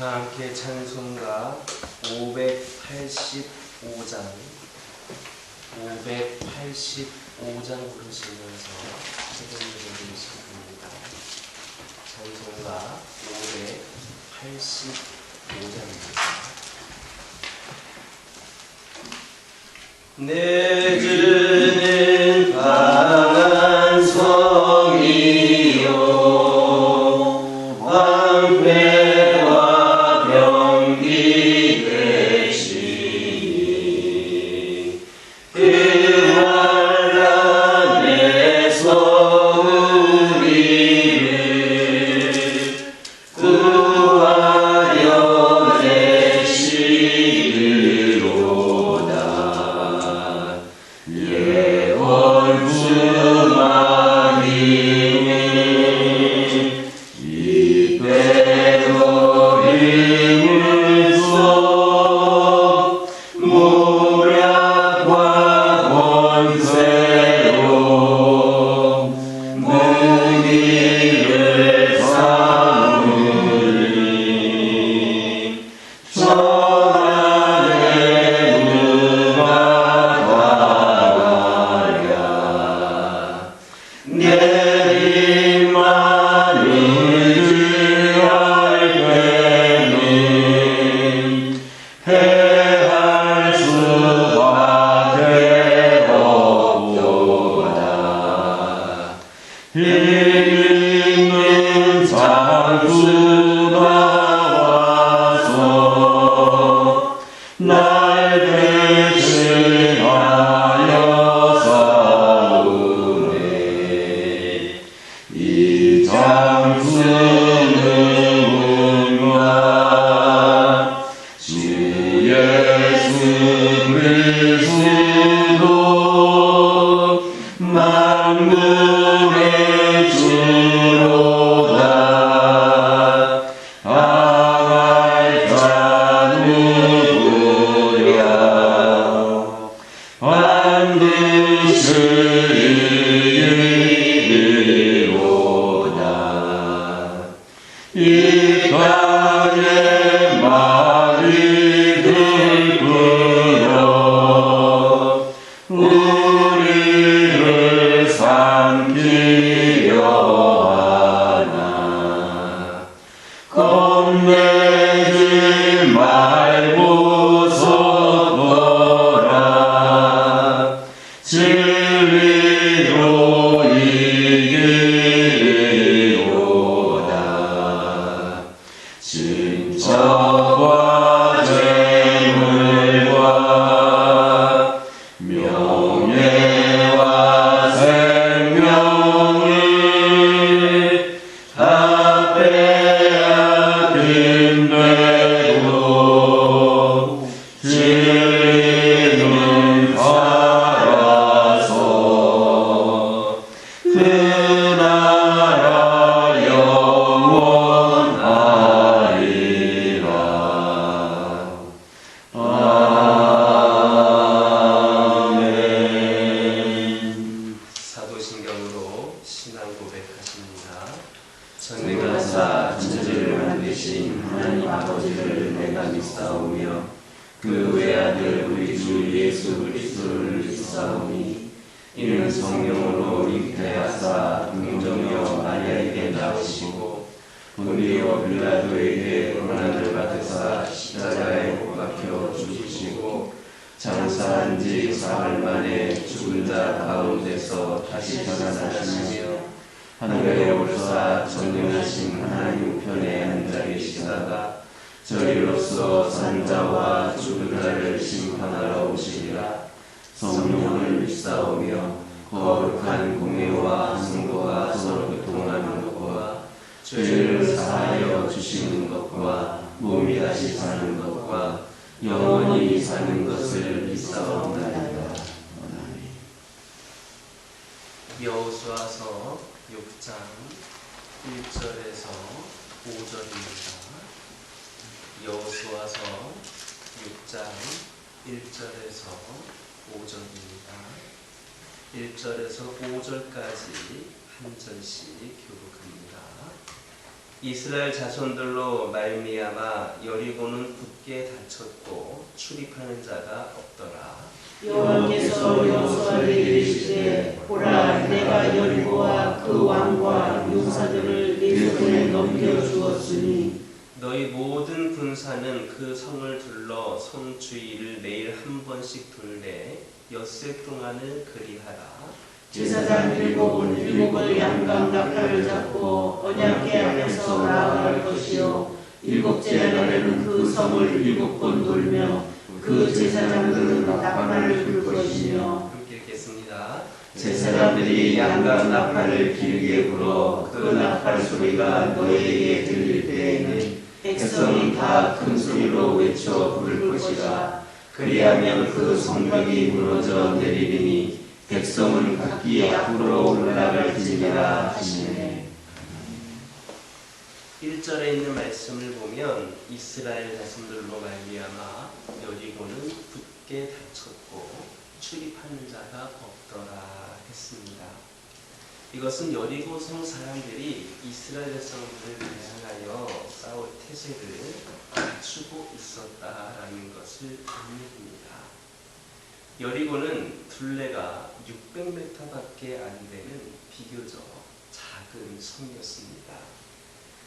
다 함께 찬송가 585장 585장 부르시면서 찬송을 드리실 겁니다. 찬송가 585장입니다. 내 네. Yeah. 만물 to 사람과 죽은 자를 심판하러 오시리라. 성령을 입사오며 거룩한 공예와 성도가 서로 교통하는 것과 죄를 사하여 주시는 것과 몸이 다시 사는 것과 영원히 사는 것을 믿사옵나이다. 여호수아서 6장 1절에서 5절입니다. 여호수아서 6장 1절에서 5절입니다. 1절에서 5절까지 한 절씩 교독합니다. 이스라엘 자손들로 말미암아 여리고는 굳게 닫혔고 출입하는 자가 없더라. 여호와께서 여호수아를 이르시되 보라 내가 여리고와 그 왕과 용사들을 내 손에 넘겨 주었으니 너희 모든 군사는 그 성을 둘러 성 주위를 매일 한 번씩 둘래 엿새 동안을 그리하라. 제사장 일곱은 일곱을 양감 낙타를 잡고 언약궤 앞에서 나아갈 것이요 일곱째 날에는 그 성을 일곱 번 돌며 그 제사장들은 낙타를 불 것이며 함께 읽겠습니다. 제사장들이 양감 낙타를 길게 불어 그 낙타 소리가 너희에게 들릴 백성이 다 큰 소리로 외쳐 부를 것이라 그리하면 그 성벽이 무너져 내리리니 백성은 각기 앞으로 올라갈 지니라 하시네 1절에 있는 말씀을 보면 이스라엘 자손들로 말미암아 여리고는 굳게 닫혔고 출입하는 자가 없더라 했습니다. 이것은 여리고 성 사람들이 이스라엘 백성들을 대항하여 싸울 태세를 갖추고 있었다라는 것을 의미합니다. 여리고는 둘레가 600m밖에 안 되는 비교적 작은 성이었습니다.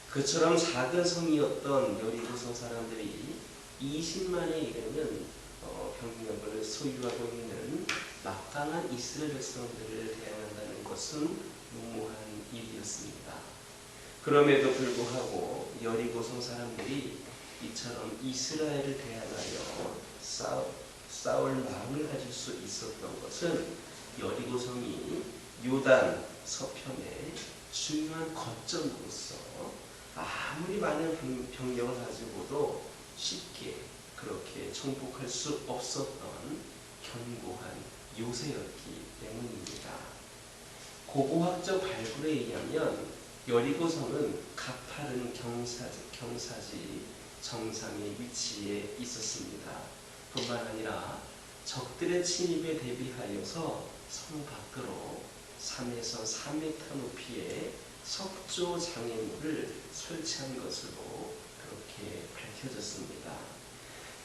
그처럼 작은 성이었던 여리고성 사람들이 20만에 이르는 어, 병력을 소유하고 있는 막강한 이스라엘 백성들을 대항한다는 것은 무모한 일이었습니다. 그럼에도 불구하고 여리고성 사람들이 이처럼 이스라엘을 대항하여 싸우, 싸울 마음을 가질 수 있었던 것은 여리고성이 요단 서편의 중요한 거점으로서 아무리 많은 병- 병력을 가지고도 쉽게 그렇게 정복할 수 없었던 견고한 요새였기 때문입니다. 고고학적 발굴에 의하면 여리고성은 가파른 경사지, 경사지 정상의 위치에 있었습니다. 뿐만 아니라 적들의 침입에 대비하여서 성 밖으로 3에서 4m 높이의 석조 장애물을 설치한 것으로 그렇게 밝혀졌습니다.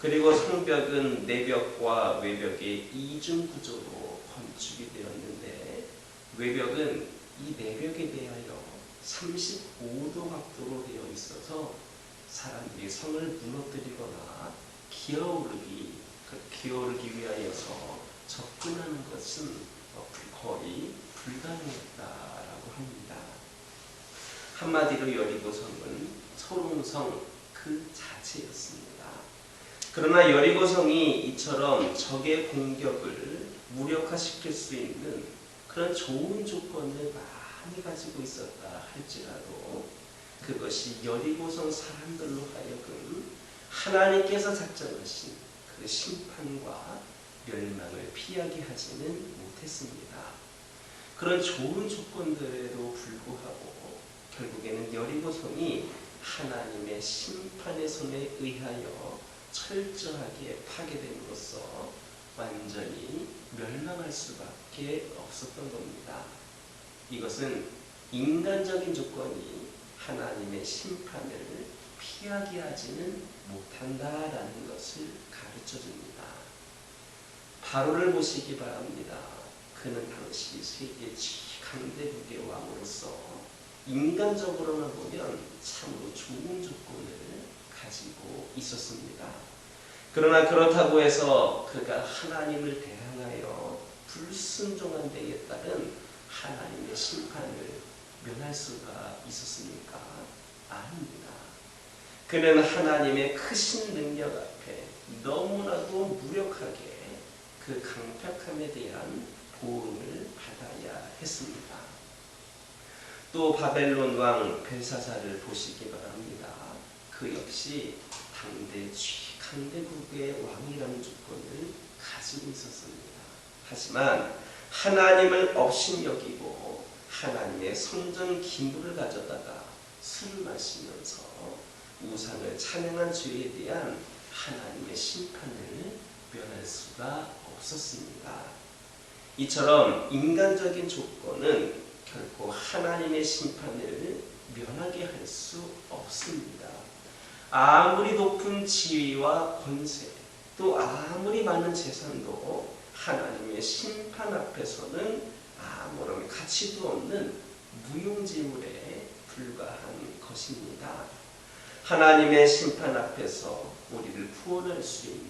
그리고 성벽은 내벽과 외벽의 이중 구조로 건축이 되었는데 외벽은 이 내벽에 대하여 35도 각도로 되어 있어서 사람들이 성을 무너뜨리거나 기어오르기 그 기어오르기 위하여서 접근하는 것은 어, 거의 불가능했다라고 합니다. 한마디로 여리고성은 초롱성 그 자체였습니다. 그러나 여리고성이 이처럼 적의 공격을 무력화시킬 수 있는 그런 좋은 조건을 많이 가지고 있었다 할지라도 그것이 여리고성 사람들로 하여금 하나님께서 작정하신 그 심판과 멸망을 피하게 하지는 못했습니다. 그런 좋은 조건들에도 불구하고 결국에는 여리고성이 하나님의 심판의 손에 의하여 철저하게 파괴됨으로써 완전히 멸망할 수밖에 없었던 겁니다. 이것은 인간적인 조건이 하나님의 심판을 피하게 하지는 못한다라는 것을 가르쳐 줍니다. 바로를 보시기 바랍니다. 그는 당시 세계 강대 국의 왕으로서 인간적으로만 보면 참으로 좋은 조건을 가지고 있었습니다. 그러나 그렇다고 해서 그가 하나님을 대항하여 불순종한 데에 따른 하나님의 심판을 면할 수가 있었습니까? 아닙니다. 그는 하나님의 크신 능력 앞에 너무나도 무력하게 그 강력함에 대한 보응을 받아야 했습니다. 또 바벨론 왕 벨사사를 보시기 바랍니다. 그 역시 당대 최 강대국의 왕이라는 조건을 가지고 있었습니다. 하지만 하나님을 업신여기고 하나님의 성전 기물을 가져다가 술을 마시면서 우상을 찬양한 죄에 대한 하나님의 심판을 면할 수가 없었습니다. 이처럼 인간적인 조건은 결코 하나님의 심판을 면하게 할 수 없습니다. 아무리 높은 지위와 권세, 또 아무리 많은 재산도 하나님의 심판 앞에서는 아무런 가치도 없는 무용지물에 불과한 것입니다. 하나님의 심판 앞에서 우리를 구원할 수 있는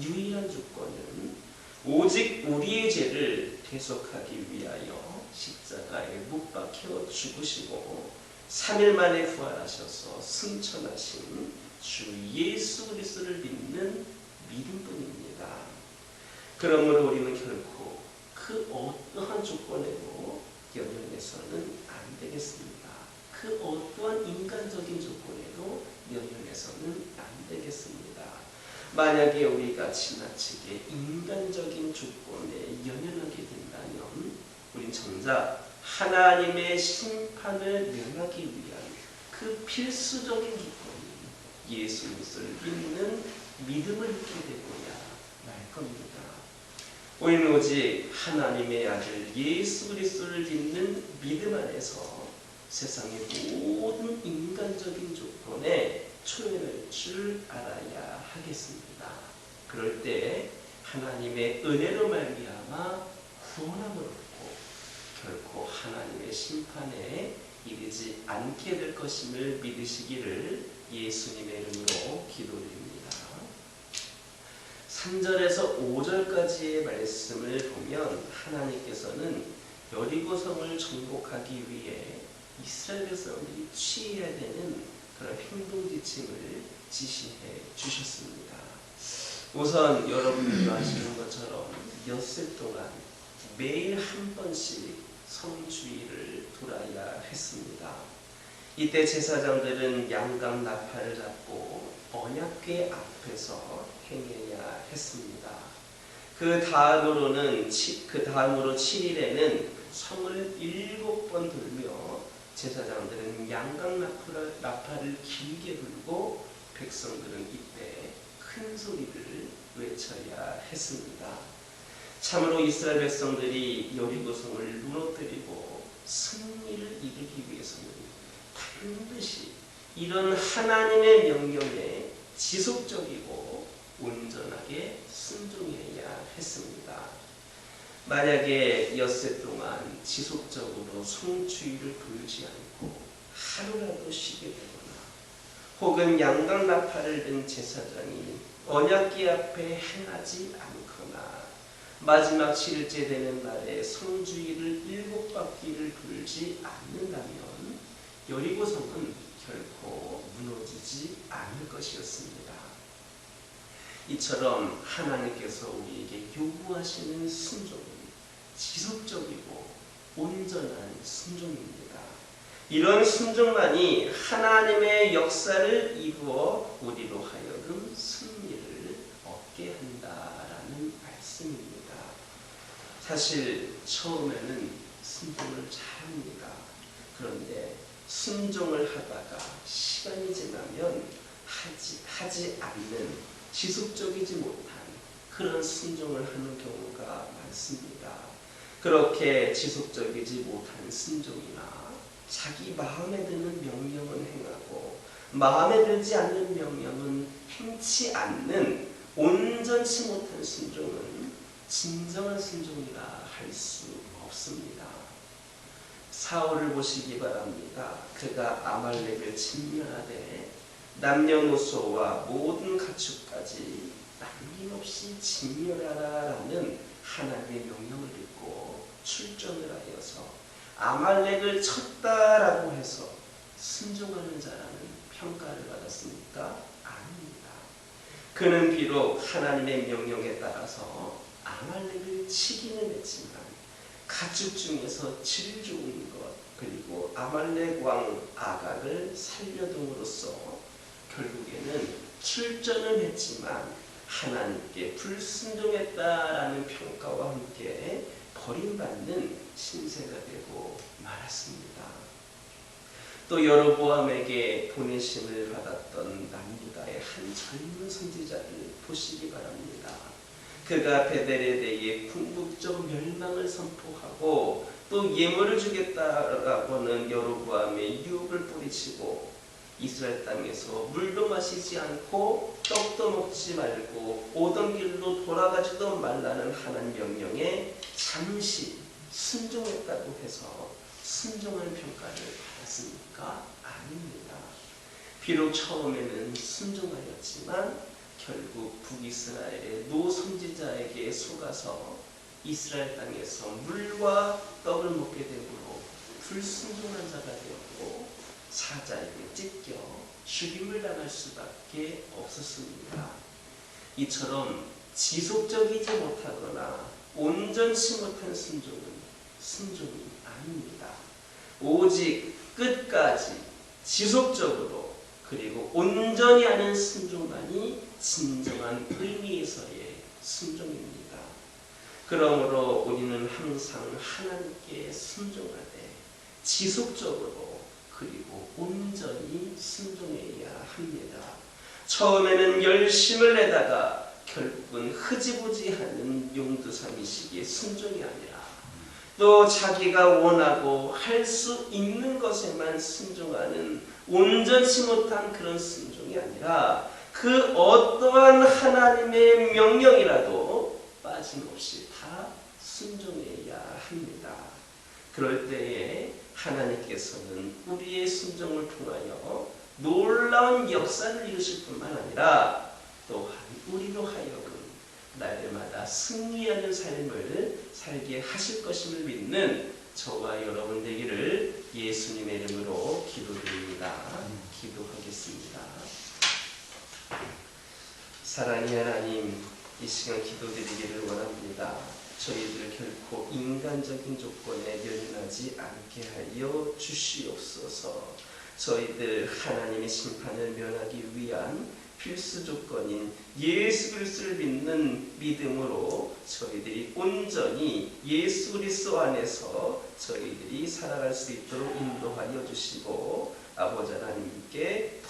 유일한 조건은 오직 우리의 죄를 대속하기 위하여 십자가에 못 박혀 죽으시고 3일 만에 부활하셔서 승천하신 주 예수 그리스도를 믿는 믿음뿐입니다. 그러므로 우리는 결코 그 어떠한 조건에도 연연해서는 안 되겠습니다. 그 어떠한 인간적인 조건에도 연연해서는 안 되겠습니다. 만약에 우리가 지나치게 인간적인 조건에 연연하게 된다면 우린 정작 하나님의 심판을 면하기 위한 그 필수적인 조건인 예수 그리스도를 믿는 믿음을 잃게 되고야 말 겁니다. 우리는 오직 하나님의 아들 예수 그리스도를 믿는 믿음 안에서 세상의 모든 인간적인 조건에 초연할 줄 알아야 하겠습니다. 그럴 때 하나님의 은혜로 말미암아 구원함을 얻고 결코 하나님의 심판에 이르지 않게 될 것임을 믿으시기를 예수님의 이름으로 기도드립니다. 3절에서 5절까지의 말씀을 보면 하나님께서는 여리고성을 정복하기 위해 이스라엘 백성들이 취해야 되는 그런 행동 지침을 지시해 주셨습니다. 우선 여러분들이 아시는 것처럼 엿새 동안 매일 한 번씩 성주의를 돌아야 했습니다. 이때 제사장들은 양강 나팔을 잡고 언약궤 앞에서 행해야 했습니다. 그 다음으로는 치- 그 다음으로 7일에는 성을 일곱 번 돌며 제사장들은 나팔을, 나팔을 길게 불고 백성들은 이때 큰 소리를 외쳐야 했습니다. 참으로 이스라엘 백성들이 여리고성을 무너뜨리고 승리를 이루기 위해서는 반드시 이런 하나님의 명령에 지속적이고 온전하게 순종해야 했습니다. 만약에 엿새 동안 지속적으로 성추위를 돌지 않고 하루라도 쉬게 되거나 혹은 양강 나팔을 든 제사장이 언약궤 앞에 행하지 않거나 마지막 7일째 되는 날에 성주의를 일곱 바퀴를 돌지 않는다면 여리고성은 결코 무너지지 않을 것이었습니다. 이처럼 하나님께서 우리에게 요구하시는 순종은 지속적이고 온전한 순종입니다. 이런 순종만이 하나님의 역사를 이루어 우리로 하여금 승리를 얻게 한다라는 말씀입니다. 사실 처음에는 순종을 잘합니다. 그런데 순종을 하다가 시간이 지나면 하지, 하지 않는 지속적이지 못한 그런 순종을 하는 경우가 많습니다. 그렇게 지속적이지 못한 순종이나 자기 마음에 드는 명령은 행하고 마음에 들지 않는 명령은 행치 않는 온전치 못한 순종은 진정한 순종이라 할 수 없습니다. 사울을 보시기 바랍니다. 그가 아말렉을 진멸하되 남녀노소와 모든 가축까지 남김없이 진멸하라라는 하나님의 명령을 듣고 출전을 하여서 아말렉을 쳤다라고 해서 순종하는 자라는 평가를 받았습니까? 아닙니다. 그는 비록 하나님의 명령에 따라서 아말렉을 치기는 했지만 가축 중에서 질 좋은 것 그리고 아말렉 왕 아각을 살려둠으로써 결국에는 출전은 했지만 하나님께 불순종했다라는 평가와 함께 버림받는 신세가 되고 말았습니다. 또 여로보암에게 보내심을 받았던 남유다의 한 젊은 선지자를 보시기 바랍니다. 그가 베델에 대해 궁극적 멸망을 선포하고 또 예물을 주겠다라고는 여로보암의 유혹을 뿌리치고 이스라엘 땅에서 물도 마시지 않고 떡도 먹지 말고 오던 길로 돌아가지도 말라는 하나님 명령에 잠시 순종했다고 해서 순종한 평가를 받았습니까? 아닙니다. 비록 처음에는 순종하였지만 결국 북이스라엘의 노선지자에게 속아서 이스라엘 땅에서 물과 떡을 먹게 되므로 불순종한 자가 되었고 사자에게 찢겨 죽임을 당할 수밖에 없었습니다. 이처럼 지속적이지 못하거나 온전치 못한 순종은 순종이 아닙니다. 오직 끝까지 지속적으로 그리고 온전히 하는 순종만이 진정한 의미에서의 순종입니다. 그러므로 우리는 항상 하나님께 순종하되 지속적으로 그리고 온전히 순종해야 합니다. 처음에는 열심을 내다가 결국은 흐지부지하는 용두삼이시기에 순종이 아니라 또 자기가 원하고 할 수 있는 것에만 순종하는 온전치 못한 그런 순종이 아니라 그 어떠한 하나님의 명령이라도 빠짐없이 다 순종해야 합니다. 그럴 때에 하나님께서는 우리의 순종을 통하여 놀라운 역사를 이루실 뿐만 아니라 또한 우리로 하여금 날마다 승리하는 삶을 살게 하실 것임을 믿는 저와 여러분 되기를 예수님의 이름으로 기도드립니다. 기도하겠습니다. 사랑의 하나님, 이 시간 기도드리기를 원합니다. 저희들 결코 인간적인 조건에 연연하지 않게 하여 주시옵소서. 저희들 하나님의 심판을 면하기 위한 필수 조건인 예수 그리스도를 믿는 믿음으로 저희들이 온전히 예수 그리스도 안에서 저희들이 살아갈 수 있도록 인도하여 주시고 아버지 하나님께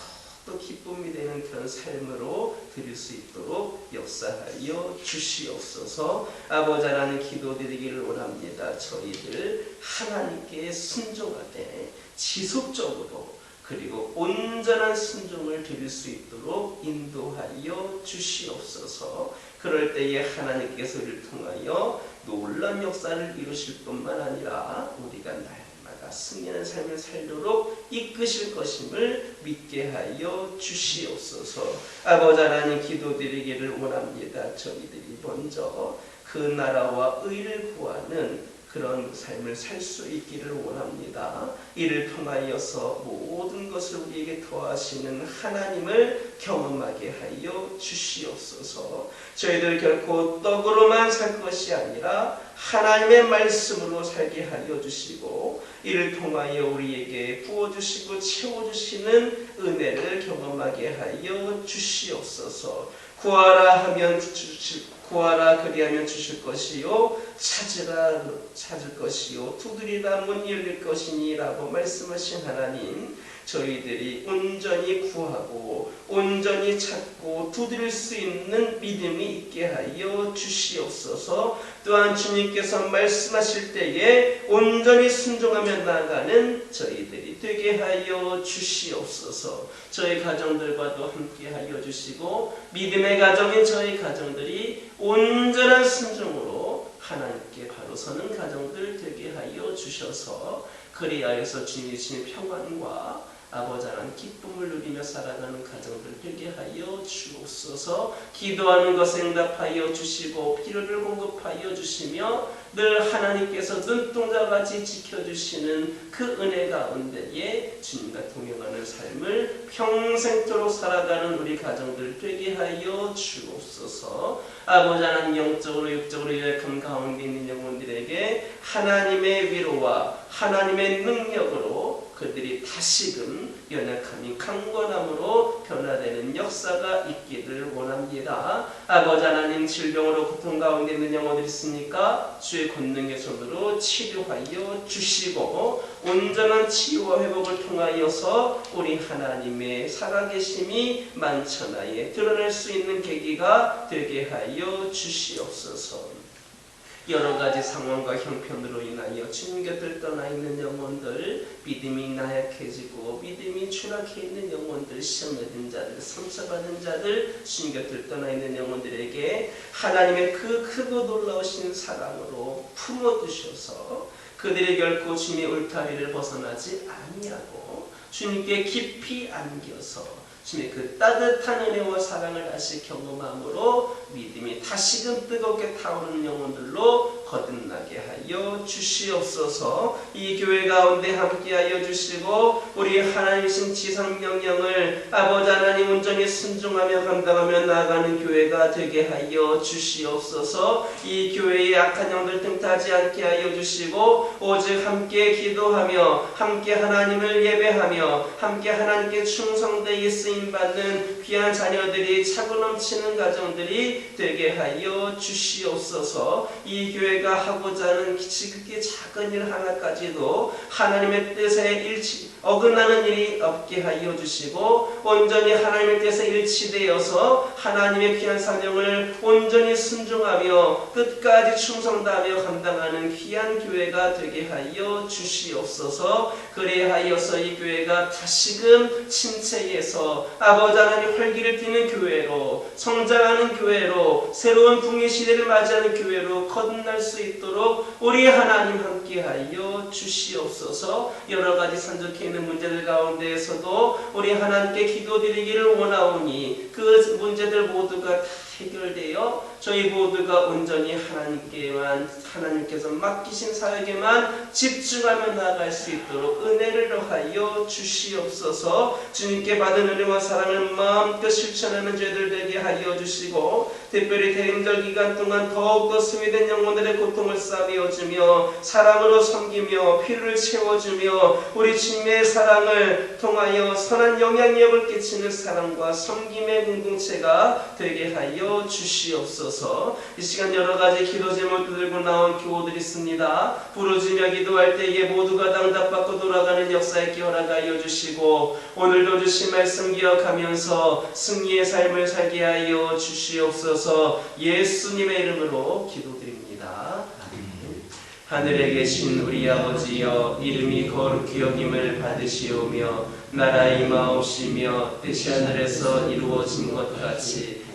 더 기쁨이 되는 그런 삶으로 드릴 수 있도록 역사하여 주시옵소서. 아버지 하나님 기도드리기를 원합니다. 저희들 하나님께 순종하되 지속적으로 그리고 온전한 순종을 드릴 수 있도록 인도하여 주시옵소서. 그럴 때에 하나님께서 이를 통하여 놀란 역사를 이루실 뿐만 아니라 우리가 날마다 승리하는 삶을 살도록 이끄실 것임을 믿게 하여 주시옵소서. 아버지 하나님 기도드리기를 원합니다. 저희들이 먼저 그 나라와 의를 구하는 그런 삶을 살 수 있기를 원합니다. 이를 통하여서 모든 것을 우리에게 더하시는 하나님을 경험하게 하여 주시옵소서. 저희들 결코 떡으로만 살 것이 아니라 하나님의 말씀으로 살게 하여 주시고 이를 통하여 우리에게 부어주시고 채워주시는 은혜를 경험하게 하여 주시옵소서. 구하라 하면 주실 구하라 그리하면 주실 것이요 찾으라 찾을 것이요 두드리라 문 열릴 것이니라고 말씀하신 하나님 저희들이 온전히 구하고 온전히 찾고 두드릴 수 있는 믿음이 있게 하여 주시옵소서. 또한 주님께서 말씀하실 때에 온전히 순종하며 나아가는 저희들이 되게 하여 주시옵소서. 저희 가정들과도 함께 하여 주시고 믿음의 가정인 저희 가정들이 온전한 순종으로 하나님께 바로 서는 가정들 되게 하여 주셔서 그리하여서 주님이 주신 평안과 아버지 하나님 기쁨을 누리며 살아가는 가정들 되게 하여 주옵소서. 기도하는 것에 응답하여 주시고 필요를 공급하여 주시며 늘 하나님께서 눈동자같이 지켜주시는 그 은혜 가운데에 주님과 동행하는 삶을 평생토록 살아가는 우리 가정들 되게 하여 주옵소서. 아버지 하나님 영적으로 육적으로 연약한 가운데 있는 영혼들에게 하나님의 위로와 하나님의 능력으로 그들이 다시금 연약함이 강건함으로 변화되는 역사가 있기를 원합니다. 아버지 하나님 질병으로 고통 가운데 있는 영혼들이 있으니까 주의 권능의 손으로 치료하여 주시고 온전한 치유와 회복을 통하여서 우리 하나님의 살아계심이 만천하에 드러날 수 있는 계기가 되게 하여 주시옵소서. 여러 가지 상황과 형편으로 인하여 주님 곁을 떠나 있는 영혼들, 믿음이 나약해지고 믿음이 추락해 있는 영혼들, 시험에 든 자들, 상처받은 자들, 주님 곁을 떠나 있는 영혼들에게 하나님의 그 크고 놀라우신 사랑으로 품어주셔서 그들이 결코 주님의 울타리를 벗어나지 아니하고 주님께 깊이 안겨서 그 따뜻한 은혜와 사랑을 다시 경험함으로 믿음이 다시금 뜨겁게 타오르는 영혼들로 거듭나게 하여 주시옵소서. 이 교회 가운데 함께하여 주시고 우리 하나님이신 지상 명령을 아버지 하나님 온전히 순종하며 감당하며 나아가는 교회가 되게 하여 주시옵소서. 이 교회의 악한 영들 틈타지 않게 하여 주시고 오직 함께 기도하며 함께 하나님을 예배하며 함께 하나님께 충성되게 쓰임받는 귀한 자녀들이 차고 넘치는 가정들이 되게 하여 주시옵소서. 이 교회 가 하고자 하는 지극히 작은 일 하나까지도 하나님의 뜻에 일치 어긋나는 일이 없게 하여 주시고 온전히 하나님의 뜻에 일치되어서 하나님의 귀한 사명을 온전히 순종하며 끝까지 충성다하며 감당하는 귀한 교회가 되게 하여 주시옵소서. 그래하여서 이 교회가 다시금 침체에서 아버지 하나님 활기를 띠는 교회로 성장하는 교회로 새로운 붕의 시대를 맞이하는 교회로 거듭날 수 있도록 우리 하나님 함께하여 주시옵소서. 여러 가지 산적해 있는 문제들 가운데에서도 우리 하나님께 기도드리기를 원하오니 그 문제들 모두가 다 해결되어 저희 모두가 온전히 하나님께만 하나님께서 맡기신 사역에만 집중하며 나아갈 수 있도록 은혜를 더하여 주시옵소서. 주님께 받은 은혜와 사랑을 마음껏 실천하는 죄들 되게 하여 주시고 특별히 대림절 기간 동안 더욱더 스미된 영혼들의 고통을 싸매어주며 사랑으로 섬기며 피를 채워주며 우리 주님의 사랑을 통하여 선한 영향력을 끼치는 사랑과 섬김의 공동체가 되게 하여 주시옵소서. 이 시간 여러 가지 기도 제목을 들고 나온 교우들이 있습니다. 부르짖며 기도할 때에 모두가 당답받고 돌아가는 역사에 끼어나가여 주시고 오늘도 주신 말씀 기억하면서 승리의 삶을 살게 하여 주시옵소서. 예수님의 이름으로 기도드립니다. 하늘에 계신 우리 아버지여 이름이 거룩히 여김을 받으시오며 나라 임하옵시며 뜻이 하늘에서 이루어진 것 같이